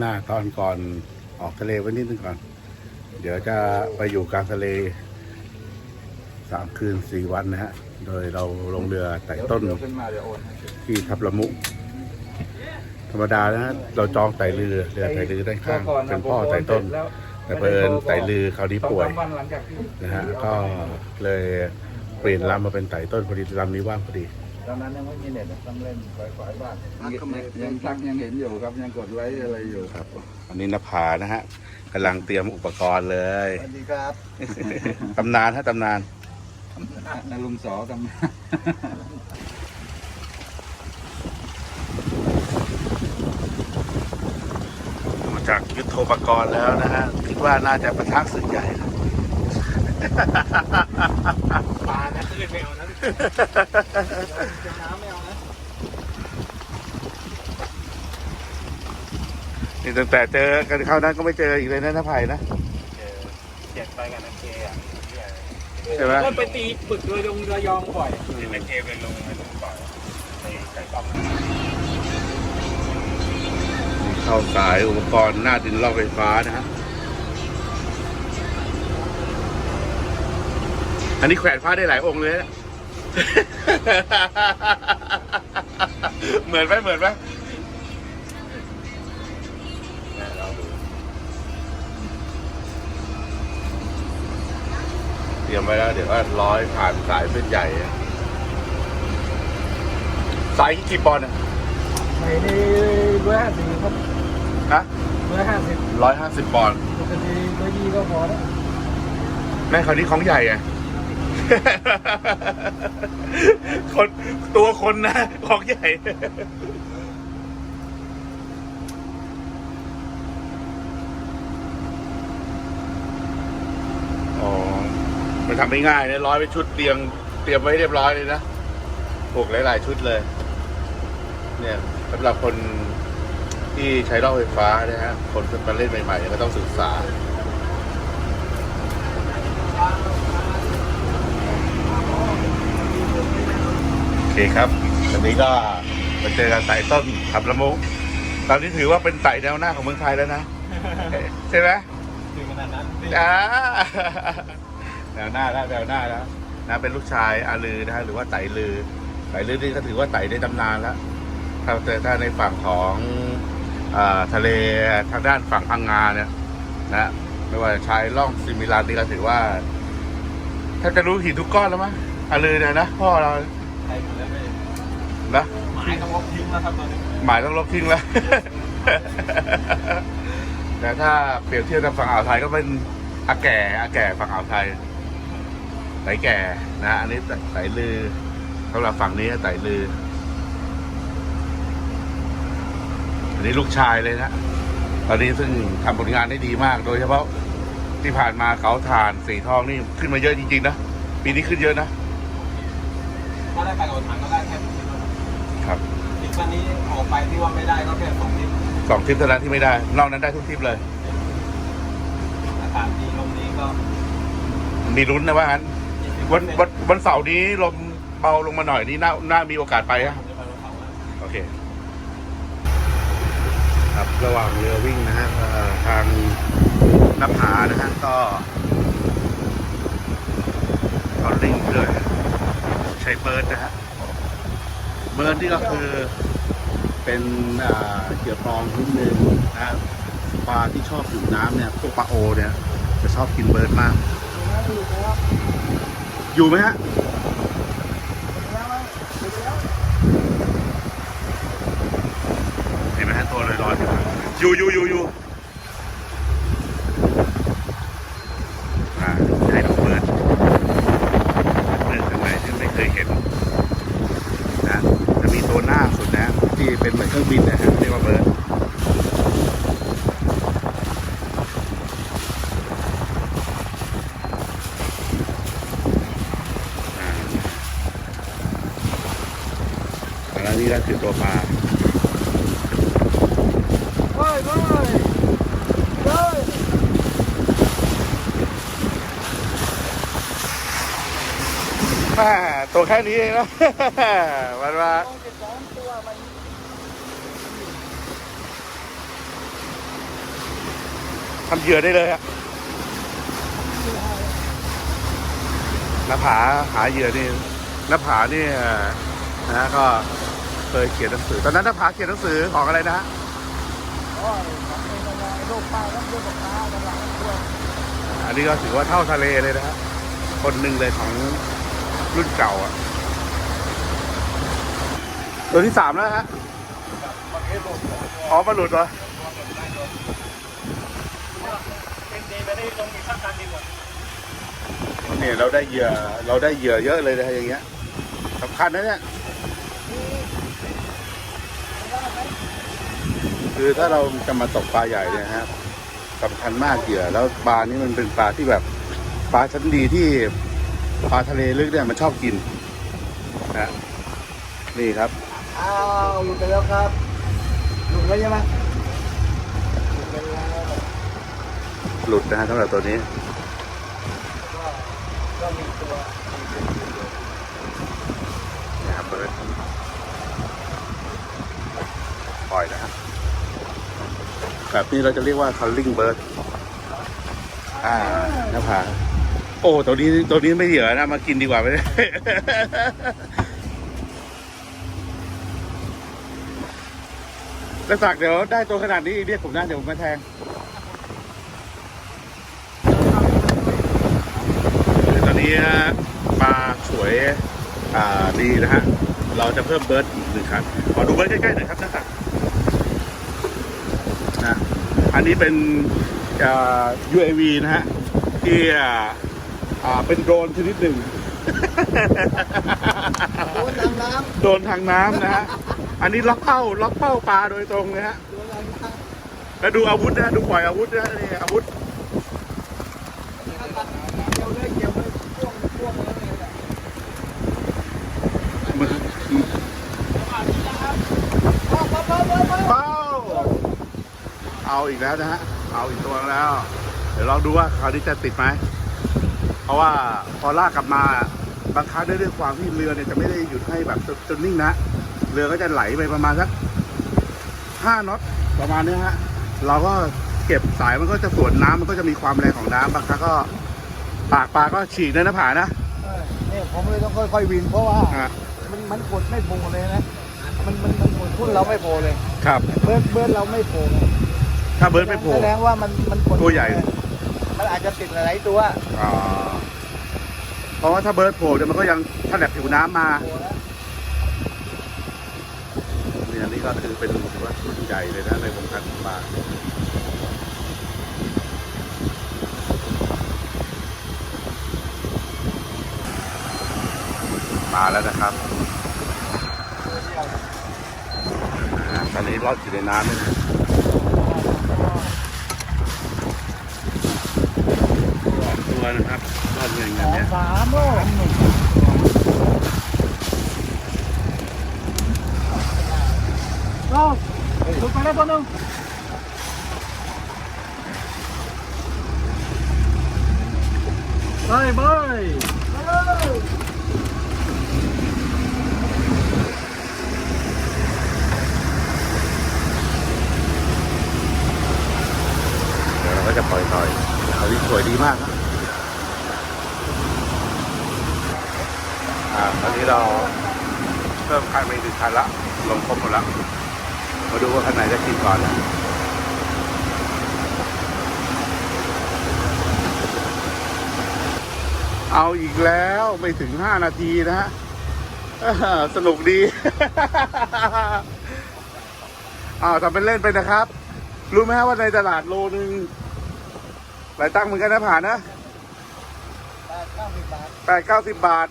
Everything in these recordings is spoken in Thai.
หน้าตอนก่อนออกทะเลไว้นิดนึงก่อน เดี๋ยวจะไปอยู่กลางทะเลสามคืนสี่วันนะฮะ โดยเราลงเรือไต่ต้นที่ทับละมุ ธรรมดานะฮะเราจองไต่เรือเรือไต่เรือด้านข้างเป็นพ่อไต่ต้น แต่เพอิญไต่เรือเขาวนี้ป่วยนะฮะก็เลยเปลี่ยนลำมาเป็นไต่ต้นพอดีลำนี้ว่างพอดี อนนั้นยังไม่มีเน็ตต้องเล่นฝ่ายๆบ้านยังทักยังเห็นอยู่ครับยังกดไลค์อะไรอยู่ครับอันนี้นภานะฮะกำลังเตรียมอุปกรณ์เลยสวัสดีครับตำนานฮะตำนานนาลุงสอทำดูจากยุทโธปกรณ์แล้วนะฮะคิดว่าน่าจะประทักศึกใหญ่ครับปลานะตื่ นไม่เอานะจะน้ำไม่เอานะนี่ตั้งแต่เจอกันคราวนั้นก็ไม่เจออีกเลยนะน้าไผ่นะเจ็ดไปกับนักเคอะใช่ไหมก็ไปตีปึกโดยลงระยองบ่อยนักเคไปลงไปลงบ่อยในไก่ต้อมนี่เข้าสายอุปกรณ์หน้าดินลอกไฟฟ้านะฮะอันนี้แขวนผ้าได้หลายองค์เลยนะ เหมือนไหมเหมือนไหมเนี่ยเราดูเตรียมไว้แล้ว เดี๋ยวก็ร้อยผ่านสายเส้นใหญ่อะสายกี่ปอนด์อะในนี้ร้อยห้าสิบครับฮะร้อยห้าสิบร้อยห้าสิบปอนด์ปกติร้อยยี่ก็พอแล้วแม่คราวนี้ของใหญ่ไง คนตัวคนนะของใหญ่ อ๋อ มันทำไม่ง่ายนะร้อยไปชุดเตรียมเตรียมไว้เรียบร้อยเลยนะผูกหลาย ๆ ชุดเลย เนี่ยสำหรับคนที่ใช้รอบไฟฟ้านะฮะ คนที่มาเล่นใหม่ ๆ ก็ต้องศึกษา โอเคครับตอนนี้ก็มาเจอกันไต่ต้นทับละมุตอนนี้ถือว่าเป็นไต่แนวหน้าของเมืองไทยแล้วนะใช่ไหมถึงขนาดนั้นอ่าแนวหน้าแล้วแนวหน้าแล้วนะเป็นลูกชายอาลือนะฮะหรือว่าไต่ลือไต่ลือนี่ก็ถือว่าไต่ได้ตำนานแล้วถ้าแต่ถ้าในฝั่งของอาทะเลทางด้านฝั่งพังงาเนี่ยนะไม่ว่าจะใช้ล่องซิมิลานนี่ก็ถือว่าถ้าจะรู้หินทุกก้อนแล้วมั้งอาลือเนี่ยนะพ่อเรา ใช่หมดแล้วไม่นะหมายต้องลบทิ้งแล้วครับตอนนี้หมายต้องลบทิ้งแล้ว แต่ถ้าเปรียบเทียบกับฝั่งอ่าวไทยก็เป็นอาแก่อาแก่ฝั่งอ่าวไทยไต่แก่นะอันนี้ไต่ลือสำหรับฝั่งนี้ไต่ลือ อันนี้ลูกชายเลยนะตอนนี้ซึ่งทำผลงานได้ดีมาก โดยเฉพาะที่ผ่านมาเขาฐานสีทองนี่ขึ้นมาเยอะจริงๆนะปีนี้ขึ้นเยอะนะ ถ้าได้ไปกับถังก็ได้แค่สิบทิปครับทิปนี้ออกไปที่ว่าไม่ได้ก็แค่สองทิปสองทริปเท่านั้นที่ไม่ได้ นอกนั้นได้ทุกทริปเลย อากาศดีลมดีก็มีลุ้นนะว่างั้นวันวันวันเสาร์นี้ลมเบาลงมาหน่อยนี่น่าน่ามีโอกาสไปอะ โอเค ครับระหว่างเรือวิ่งนะฮะเอ่อทางหน้าผานะฮะก็เอาลิงก์ด้วย ใช้เบิร์ดนะฮะเบิร์ดนี่ก็คือเป็นเหยื่อปลองชนิดหนึ่งนะปลาที่ชอบอยู่น้ำเนี่ยพวกปลาโอเนี่ยจะชอบกินเบิร์ดมาก อยู่ไหมฮะเห็นไหมฮะตัวลอยๆอยู่อยู่อยู่อยู่อ่าให้ดูเบิร์ดเบิร์ดข้างในที่ไม่เคยเห็นนะจะมีตัวหน้าสุดนะ ที่เป็นเหมือนเครื่องบินนะฮะเรียกว่าเบิร์ดอ่าอันนี้ก็ คือตัวปลาเฮ้ยเฮ้ยเฮ้ยแม่ตัวแค่นี้เองนะวันว่านทำเหยื่อได้เลยอะหน้าผาหาเหยื่อนี่หน้าผานี่นะฮะก็ เคยเขียนหนังสือ ตอนนั้นหน้าผาเขียนหนังสือของอะไรนะฮะโอ้ยของเองอะไรโรคป้าต้องด้วยกับป้ากำลังด้วยอันนี้ก็ถือว่าเท่าทะเลเลยนะฮะคนหนึ่งเลยของรุ่นเก่าอะตัวที่สามแล้วฮะอ๋อมาหลุดเหรอเป็นดีไปได้ลงอีกสักการดีกว่าเนี่ยเราได้เหยื่อเราได้เหยื่อเยอะเลยนะอย่างเงี้ยสำคัญนะเนี่ย คือถ้าเราจะมาตกปลาใหญ่เนี่ยนะครับสำคัญมากเหยื่อแล้วปลานี่มันเป็นปลาที่แบบปลาชั้นดีที่ปลาทะเลลึกเนี่ยมันชอบกินนะนี่ครับอ้าวหลุดไปแล้วครับหลุดแล้วใช่ไหมหลุดไปแล้วหลุดนะฮะสำหรับตัวนี้ก็ก็มีตัว นะครับเบิร์ด ปล่อยนะฮะแบบนี้เราจะเรียกว่า calling bird อ่านะผาโอ้ตัวนี้ตัวนี้ไม่เหยื่อนะ มากินดีกว่าไหมแล้วสักเดี๋ยวได้ตัวขนาดนี้เรียกผมนะเดี๋ยวผมมาแทงตอนนี้ปลาสวย อ่าดีนะฮะ เราจะเพิ่มเบิร์ดอีกหนึ่งครั้งขอดูเบิร์ดใกล้ๆหน่อยครับนักสัก อันนี้เป็นอ่า UAV นะฮะ ที่อ่าอ่าเป็นโดรนชนิดหนึ่ง โดนทางน้โดรนทางน้ำนะฮะ อันนี้ล็อกเป้าล็อกเป้าปลาโดยตรงนะฮะำโดนทางน้ำแล้วดูอาวุธนะฮะดูปล่อยอาวุธนะฮะนี่อาวุธ เกี่ยวเลยเกี่ยวเลยพ่วงพ่วงเลยเนี่ย มือ พ่อพ่อพ่อพ่อพ่อ เป้า เอาอีกแล้วนะฮะ เอาอีกตัวแล้ว เดี๋ยวลองดูว่าคราวนี้จะติดไหม เพราะว่าพอลากกลับมาบางครั้งด้วยความที่เรือเนี่ยจะไม่ได้หยุดให้แบบจนจนนิ่งนะ เรือก็จะไหลไปประมาณสักห้าน็อตประมาณเนี้ยฮะ เราก็เก็บสายมันก็จะสวนน้ำมันก็จะมีความแรงของน้ำบางครั้งก็ปากปลาก็ฉีกเลยนะผานะเออเนี่ยผมเลยต้องค่อยๆวินเพราะว่าอะมันมันกดไม่โผล่เลยนะ มันมันมันกดทุ่นเราไม่โผล่เลย ครับ เบิร์ดเบิร์ดเราไม่โผล่เลย ถ้าเบิร์ดไม่โผล่แสดงว่ามันมันกดตัวใหญ่ มันอาจจะติดหลายๆตัวอ่าเพราะว่าถ้าเบิร์ดโผล่เดี๋ยวมันก็ยังถ้าแหลบผิวน้ำมาโผล่แล้วเนี่ยนี่ก็คือเป็นถือว่ารุ่นใหญ่เลยนะในวงการปลามาแล้วนะครับอ่าตอนนี้รอดอยู่ในน้ำเลยนะสองตัวนะครับรอดอยู่ใน สองเนี้ยสามโลโลลุกไปแล้วตัวหนึงไปไป เดี๋ยวเราก็จะปล่อยต่อยอันนี้สวยดีมากครับอ่าตอนนี้เราเพิ่มคันไปอีกหนึ่งคันละ ลงครบหมดแล้ว มาดูว่าคันไหนจะกินก่อนนะเอาอีกแล้วไม่ ถึงห้านาทีนะฮะสนุกดีอ้าวทำเป็นเล่นไปนะครับ รู้ไหมฮะว่าในตลาดโลนึงหลายตั้งเหมือนกันนะผ่านนะแปดเก้าสิบบาทแปดเก้าสิบบาท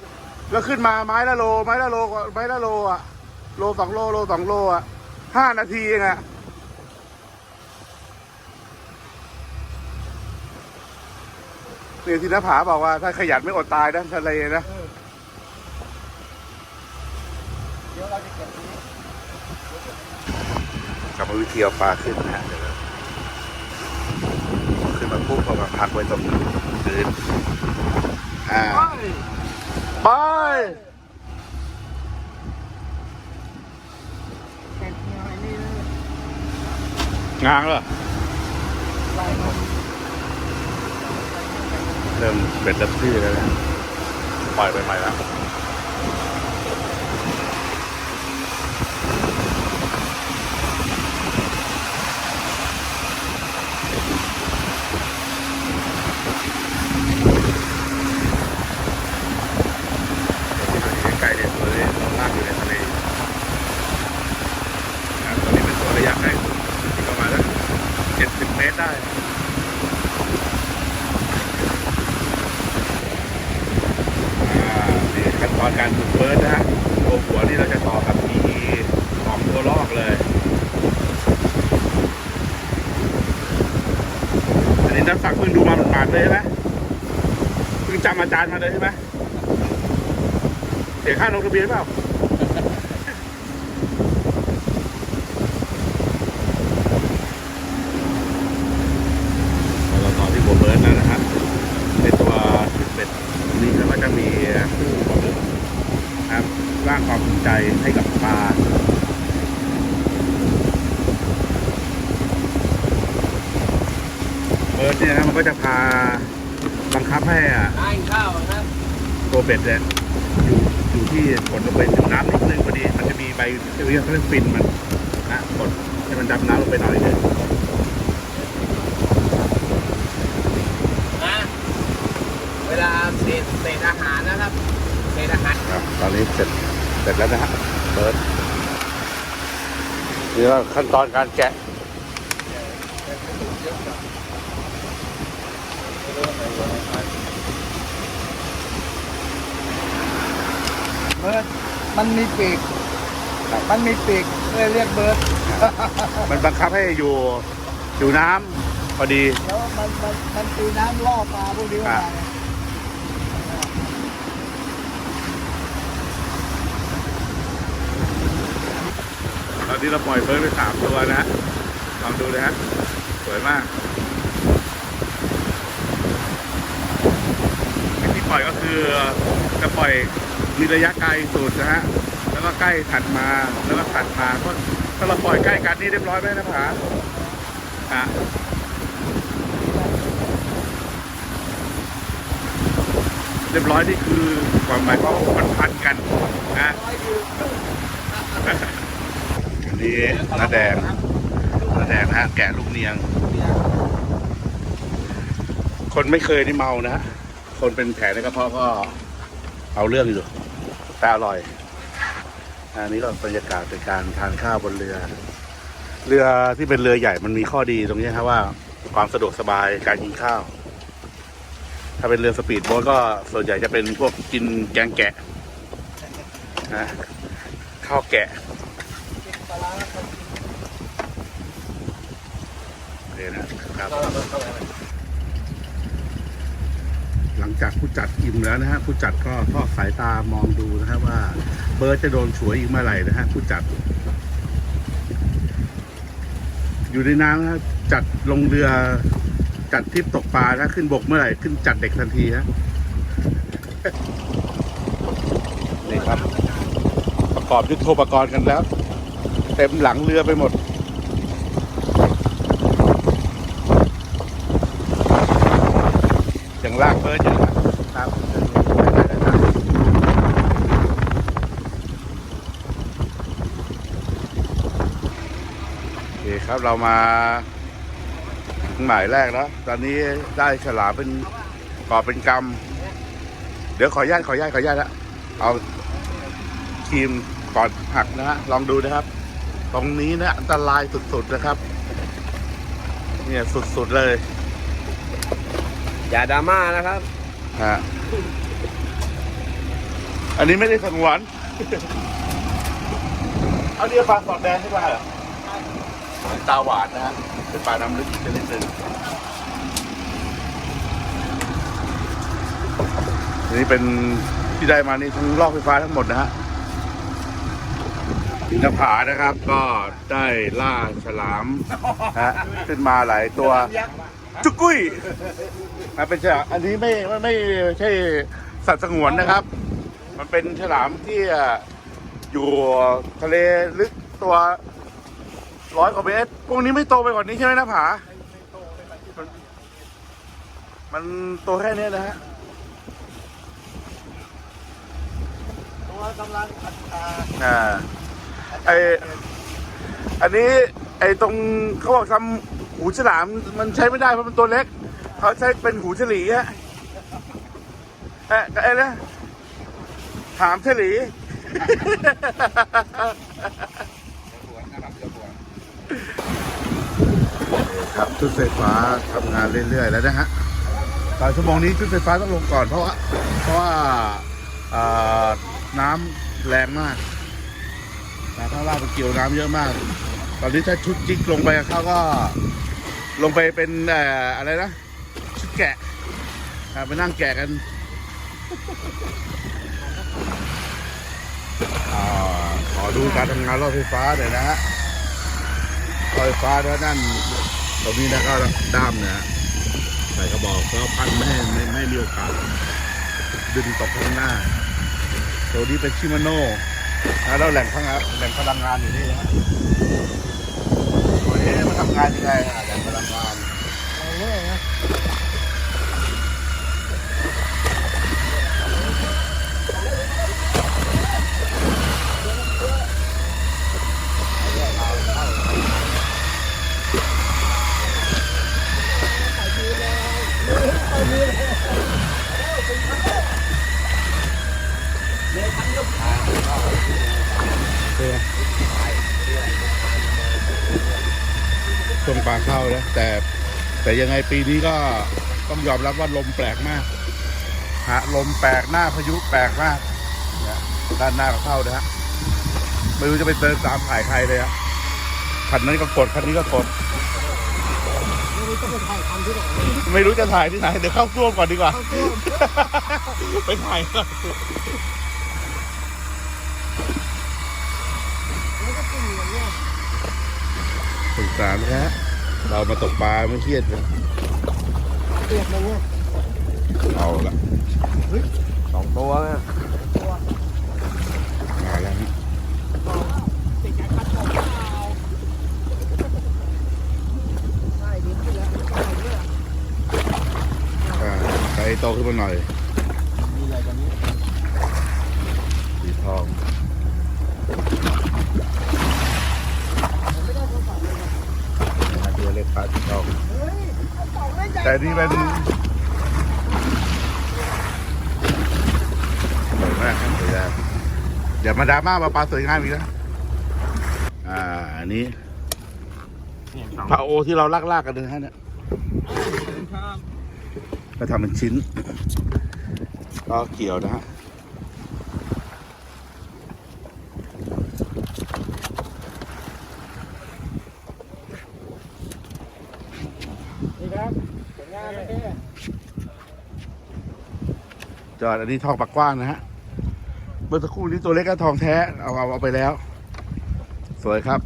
แล้วขึ้นมาไม้ละโล ไม้ละโลไม้ละโลอะ โลสองโลโลสองโลอะห้านาทีเองอะเนี่ยที่นภาบอกว่าถ้าขยันไม่อดตายนะทะเลนะ เดี๋ยวเราจะเก็บตรงนี้กลับมาวิธีเอาปลาขึ้นนะฮะเดี๋ยวเราขึ้นมาปุ๊บก็มาพักไว้ตรงพื้นอ่าไปเก็บเนี่ยไอ้นี่เลยงางเหรอไล่มันเริ่มเป็นเริ่มที่แล้วนะปล่อยไปใหม่แล้วใกล้ๆเนี่ยตัวนี้เราลากอยู่ในทะเลนะตัวนี้เป็นตัวระยะใกล้สุดที่ประมาณสักเจ็ดสิบเมตรได้ อ่านี่ขั้นตอนการฝึกเบิร์ดนะฮะตัวหัวนี่เราจะต่อกับ PE ของตัวลอกเลย อันนี้นักสักเพิ่งดูมาหมาดๆเลยใช่ไหมเพิ่ง จารมาเลยใช่ไหมเสียค่าลงทะเบียนเปล่าต่อที่หัวเบิร์ดแล้วนะครับในตัวชุดเป็ดนี้ก็จะมีคู่ปลาหมึกนะครับสร้างความภูมิใจให้กับปลาเบิร์ดเนี่ยนะมันก็จะพาบังคับให้อะ ทานข้าวครับ ตัว เป็ดเนี่ยอยู่อยู่ที่กดลงไปถึงน้ำนิดนึงพอดี มันจะมีใบเรียกเขาเรียกฟินมันนะกดให้มันดำน้ำลงไปหน่อยนึงนะเวลาเศษเศษอาหารนะครับเศษอาหารครับตอนนี้เสร็จเสร็จแล้วนะฮะเบิร์ดนี่ก็ขั้นตอนการแกะ เบิร์ดมันมีปีกมันมีปีกเลยเรียกเบิร์ดมันบังคับให้อยู่อยู่น้ำพอดี แล้วมันมันมันตีน้ำล่อปลาพวกนี้มาอะตอนนี้เราปล่อยเบิร์ดไปสามตัวนะฮะลองดูนะฮะสวยมากวิธีปล่อยก็คือจะปล่อย มีระยะไกลสุดนะฮะแล้วก็ใกล้ถัดมาแล้วก็ถัดมาก็ถ้าเราปล่อยใกล้กันนี่เรียบร้อยไหมนะผาอะเรียบร้อยนี่คือความหมายความว่ามันพันกันนะอันนี้น้าแดงน้าแดงนะฮะแกะลูกเนียง คนไม่เคยนี่เมานะ คนเป็นแผลในกระเพาะก็เอาเรื่องอยู่ แต่อร่อย อันนี้ก็บรรยากาศเป็นการทานข้าวบนเรือ เรือที่เป็นเรือใหญ่มันมีข้อดีตรงนี้ครับว่า ความสะดวกสบายการกินข้าว ถ้าเป็นเรือสปีดโบ๊ทก็ส่วนใหญ่จะเป็นพวกกินแกงแกะนะข้าวแกะโอเคนะครับ จากผู้จัดอิ่มแล้วนะฮะผู้จัดก็ทอดสายตามองดูนะฮะว่า เบิร์ดจะโดนฉวยอีกเมื่อไหร่นะฮะผู้จัด อยู่ในน้ำนะจัดลงเรือจัดทริปตกปลาถ้าขึ้นบกเมื่อไหร่ขึ้นจัดเด็กทันทีฮะนี่ครับ ประกอบยุทโธปกรณ์กันแล้ว เต็มหลังเรือไปหมดยังลากเบิร์อยู่นะครับโอเคครับเรามาถึงหมายแรกแล้ว ตอนนี้ได้ฉลามเป็นกอบเป็นกำเดี๋ยวขออนุญาตขออนุญาตขออนุญาตละเอาครีมก่อนหักนะฮะลองดูนะครับ ตรงนี้นะอันตรายสุดๆนะครับ เนี่ยสุดๆเลย อย่าดราม่านะครับฮะอันนี้ไม่ได้สงวน เอาเรียกปลาสอดแดงใช่ป่ะเหรอเป็น ตาหวานนะฮะเป็นปลาน้ำลึกชนิดหนึ่งนนี้เป็นที่ได้มานี่ทั้งลอกไฟฟ้าทั้งหมดนะฮะอินทผานะครับ ก็ได้ล่าฉลามฮะขึ้นมาหลายตัว จุกกุ้ยนะเป็นฉลามอันนี้ไม่ไม่ไม่ใช่สัตว์สงวนนะครับ มันเป็นฉลามที่อยู่ทะเลลึกตัว ร้อยกว่าเมตรพวกนี้ไม่โตไปกว่านี้ใช่ไหมนะผามันตัวแค่เนี้ยนะฮะตัวกำลังขัดขาอ่าไออันนี้ไอตรงเขาบอกทำหูฉลามมันใช้ไม่ได้เพราะมันตัวเล็ก เขาใช้เป็นหูฉลีฮะเอ๊ะไอ้นะถามฉลี ครับชุดไฟฟ้าทำงานเรื่อยๆ แล้วนะฮะตอนชั่วโมงนี้ชุดไฟฟ้าต้องลงก่อนเพราะว่าเพราะว่าน้ำแรงมากน้ำข้างล่างมันเกี่ยวน้ำเยอะมาก ตอนนี้ถ้าชุดจิกลงไปกับเขาก็ ลงไปเป็นเอ่อะไรนะชุดแกะไปนั่งแกะกันอขอดูการทำงานรถไฟฟ้าหน่อยนะฮะรถไฟฟ้าแล้วนั่น รงนี้นะก็ด้ามนะฮะใส่กระบอกแล้วพันไม่ให้ไม่ไม่ให้มีโอกาสดึงตกข้างหน้าตัวนี้เป็นชิมาโน่นะแล้วแหล่งพลังงานแหล่งพลังงานอยู่นี่นะฮะตัวนี้มันทำงานยังไงแหล่งพลังงาน เอาเลยนะ ช่วงปลาเข้านะแต่แต่ยังไงปีนี้ก็ต้องยอมรับว่าลมแปลกมากฮะลมแปลกหน้าพายุแปลกมากเนี่ยด้านหน้าก็เข้านะฮะไม่รู้จะไปเดินตามถ่ายใครเลยฮะคันนั้นก็กดคันนี้ก็กดไม่รู้จะถ่ายที่ไหนเดี๋ยวเข้าซ่วมก่อนดีกว่าไปถ่ายก่อน สงสารแท้เรามาตกปลาไม่เครียดเลยเปียกเลยเนี่ยเอาละสองตัวเนี่ยมาแล้วฮะติดใจพัดตกเปล่าใช่ดินขึ้นแล้วใช่เนี่ยอ่าใส่โตขึ้นมาหน่อย มีอะไรกันนี้ สีทอง นะตัวเล็กปลาสีทองเฮ้ยกระเป๋าเล่นใหญ่แต่นี่เป็นสวยมากครับสวยมากอย่ามาดราม่ามาปลาสวยงามอีกนะอ่าอันนี้ปลาโอที่เราลากๆกันเลยฮะเนี่ยก็ทำเป็นชิ้นก็เกี่ยวนะฮะ นี่ครับผลงานเลยพี่ จอดอันนี้ทองปากกว้างนะฮะเมื่อสักครู่นี้ตัวเล็กก็ทองแท้เอาเอาเอาไปแล้ว สวยครับ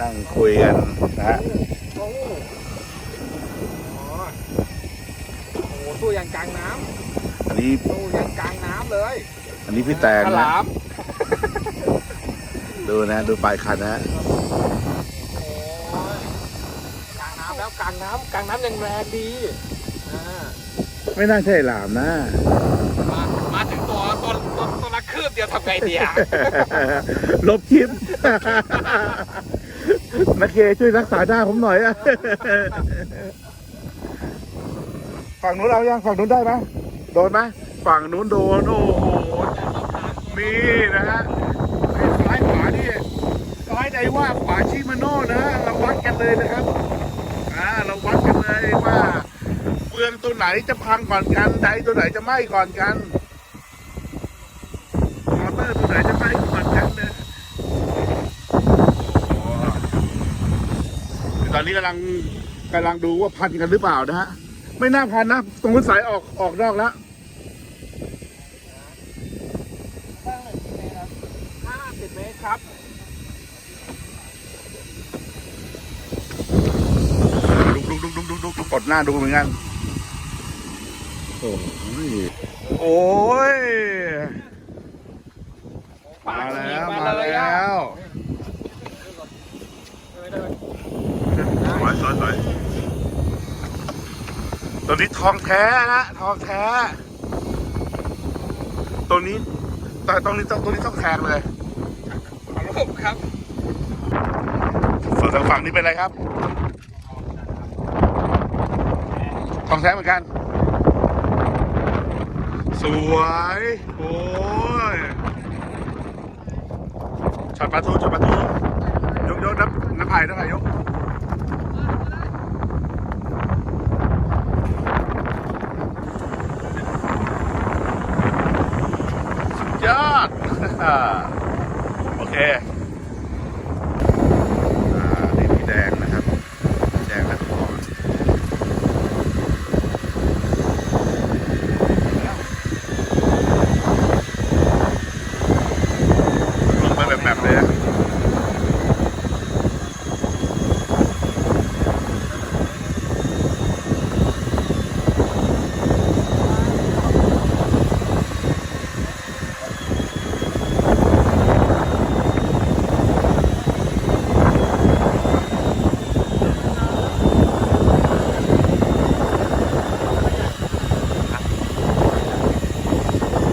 นั่งคุยกันนะฮะโอ้โหโอ้โหตู้ยังกลางน้อันนี้ำตู้ยังกลางน้ำเลยอันนี้พี่แตงฉนะลามดูนะดูปลายคันนะฮะโอ้ย กลางน้ำแล้วกลางน้ำกลางน้ำยังแรงดีอ่าไม่น่าใช่หลามนะ มามาถึงตัวตัวตัวตัวละคืบเดียวทำไงดีอะ ลบคลิป นักเคช่วยรักษาหน้าผมหน่อยอะฝั่งนู้นเอายังฝั่งนู้นได้ไหมโดนไหมฝั่งนู้นโดนโอ้โหมีนะฮะไอ้ซ้ายขวานี่ซ้ายใดว่าขวาชิมาโน่นะฮะเราวัดกันเลยนะครับ อ่า เราวัดกัน เลยว่าเฟืองตัวไหนจะพังก่อนกันใดตัวไหนจะไหม้ก่อนกันมอเตอร์ตัวไหนจะไหม้ก่อนกันเนี่ยตอนนี้กำลังกำลังดูว่าพันกันหรือเปล่านะฮะไม่น่าพันนะตรงนู้นสายออกออกนอกแล้ว ห้าสิบเมตรครับ ลุกลุกลุกลุกลุกลุกลุกก ดหน้าดูเหมือนกัน โอ้ยโอ้ยมาแล้วมาแล้ววยสวยสวยตัวนี้ทองแท้นะทองแท้ ตัวนี้แต่ตรงนี้ต้องตัวนี้ต้องแพงเลยของผมครับส่วนทางฝั่งนี้เป็นอะไรครับ ทองแท้เหมือนกัน สวย โอ้ยช็อตปลาทูช็อตปลาทูยกยกน้ำน้ำไผ่น้ำไผ่ยกสุดยอดโอเค อ่านี่พี่แดงนะครับพี่แดงนครลงไปแบบแบบเลยอะ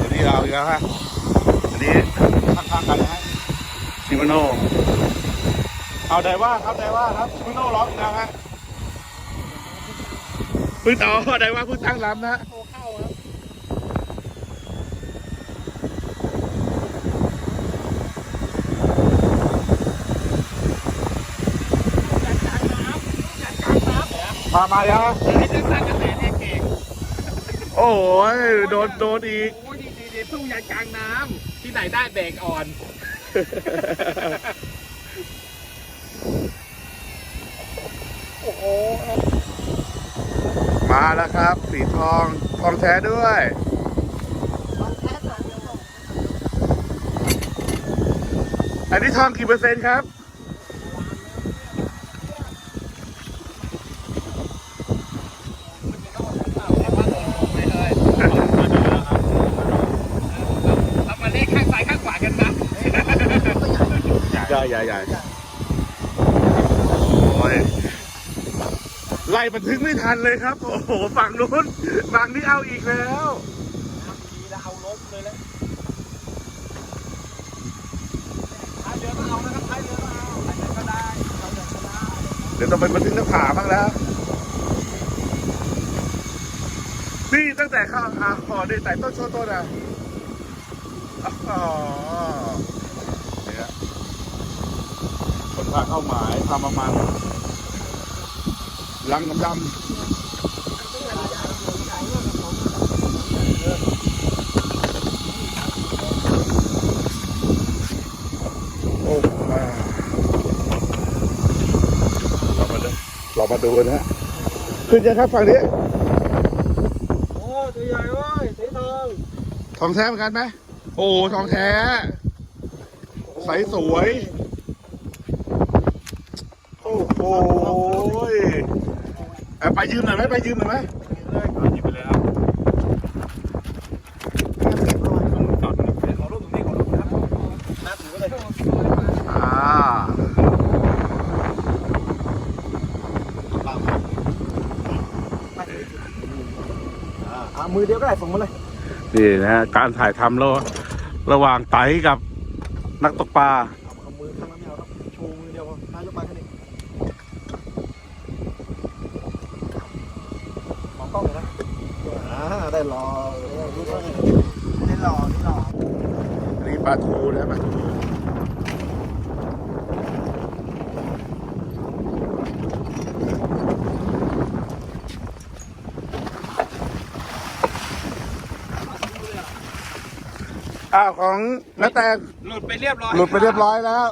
อันนี้เราอีกแล้วฮะอันนี้ข้างๆกันนะฮะ ซิมโนเอาไดว่าครับไดว่าครับซิมโนร้องอีกแล้วฮะเพิ่งต่อไดว่าเพิ่งตั้งลำนะฮะโตเข้าครับมามาแล้วฮะไอ้เรื่องสร้างกระแสเนี่ยเก่งโอ้ยโดนโดนอีกโอ้ยดีดีๆสู้ยันกลางน้ำที่ไหนได้เบรกอ่อนโอ้โห มาแล้วครับ สีทอง ทองแท้ด้วยอันนี้ทองกี่เปอร์เซ็นต์ครับ เรามาเลขข้างซ้ายข้างขวากันครับ ใหญ่ใหญ่ใหญ่โอ้ยไล่บันทึกไม่ทันเลยครับ โอ้โห ฝั่งนู้น ฝั่งนี้เอาอีกแล้วดีแล้วเอาล้มเลยแล้วท้ายเรือก็เอานะครับท้ายเรือก็เอาไปไหนก็ได้เอาไหนก็ได้เดี๋ยวต้องไปบันทึกหน้าผาบ้างแล้วนี่ตั้งแต่เข้าอ่าขอได้แต่ต้นโชว์ต้นอะอ๋อเนี่ยคน พาเข้าหมายทำประมาณลังดำๆโอ้อ่าเรามาดูเรามาดูนะฮะขึ้นยังครับฝั่งนี้โอ้ตัวใหญ่เว้ยสีทองทองแท้เหมือนกันไหมโอ้ทองแท้ ใสสวย โอ้โหเอ่อไป ยืมหน่อยไหมไปยืมหน่อยไหมหยิบไปเลยครับจอดเป็นขอรูปตรงนี้ขอรูปครับน้าถือไว้เลยอ่าอ่ามือเดียวก็ได้ส่งมาเลยนี่นะฮะการถ่ายทำระระหว่างไตกับนักตกปลา เอามือข้างนั้นไม่เอาครับชูมือเดียวนายกมาแค่นี้มองกล้องเลยนะอ่าได้รอรู้ว่าได้รอได้รอ อันนี้ ปลาทูนะปลาทูอ้าวของน้าแตงหลุดไปเรียบร้อยหลุดไปเรียบร้อยแล้ว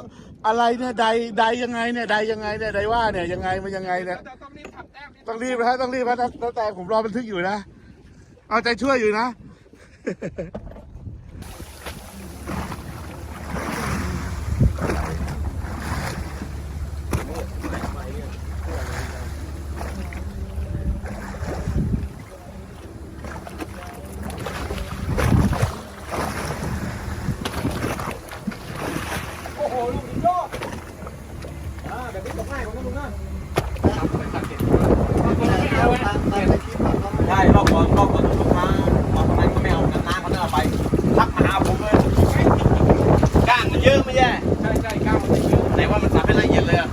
อะไรเนี่ยใดใดยังไงเนี่ยใดยังไงเนี่ยใดว่าเนี่ยยังไงมันยังไงเนี่ยเราต้องรีบทำแต้มต้องรีบนะฮะต้องรีบนะตั้งแต่ผมรอบันทึกอยู่นะ เอาใจช่วยอยู่นะ โอ้โหลูกนี้ยอดอ่าแบบนี้ตกง่ายกว่านะลุงนะ อรอบก่อนลูกค้ามาทำไมก็ไม่เอาน้ำน้ำเขาเดินไปทักมาหาผมเลยก้างมันเยอะไม่ใช่ ใช่ใช่ก้าวมันจะเยอะ ไหนว่ามันสับให้ละเอียดเลยอะ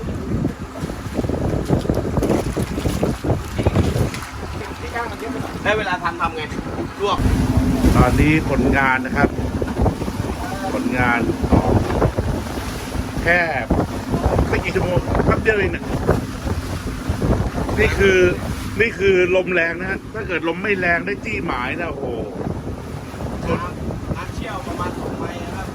ที่ก้าวมันเยอะไปหน่อย แล้วเวลาทำทำไงลวก ตอ นนี้ผลงานนะครับ ผลงานของแค่ไม่กี่ชั่วโมงแป๊บเดียวเองนะนี่คือนี่คือลมแรงนะฮะถ้าเกิดลมไม่แรงได้จี้หมายนะโอ้โห น้ำน้ำเชี่ยวประมาณสองไมล์นะครับ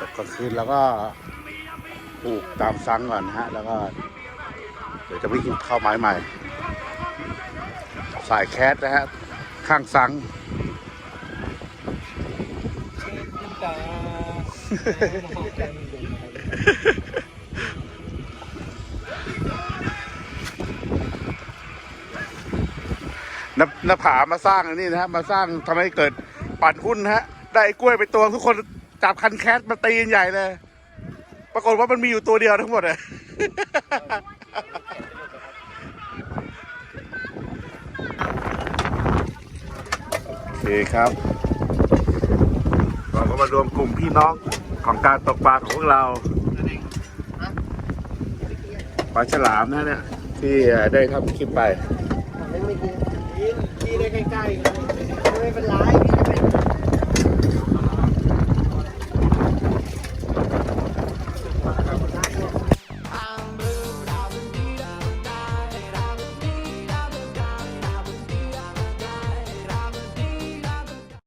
ตกกลางคืน แล้วก็ปลูกตามซังก่อนนะฮะ แล้วก็เดี๋ยวจะวิ่งเข้าวไม้ใหม่ สายแคสนะฮะ ข้างซังนหน้าผามาสร้างอันนี้นะฮะ มาสร้างทำให้เกิดปั่นหุ้นฮะ ได้กล้วยไปตัวทุกคน จับคันแคสมาตีใหญ่เลย ปรากฏว่ามันมีอยู่ตัวเดียวทั้งหมดเลยโอเคครับ เราก็มารวมกลุ่มพี่น้องของการตกปลาของพวกเราปลาฉลามนะเนี่ย ที่ได้ทำคลิปไปไม่กินกินได้ใกล้ๆไม่เป็นไร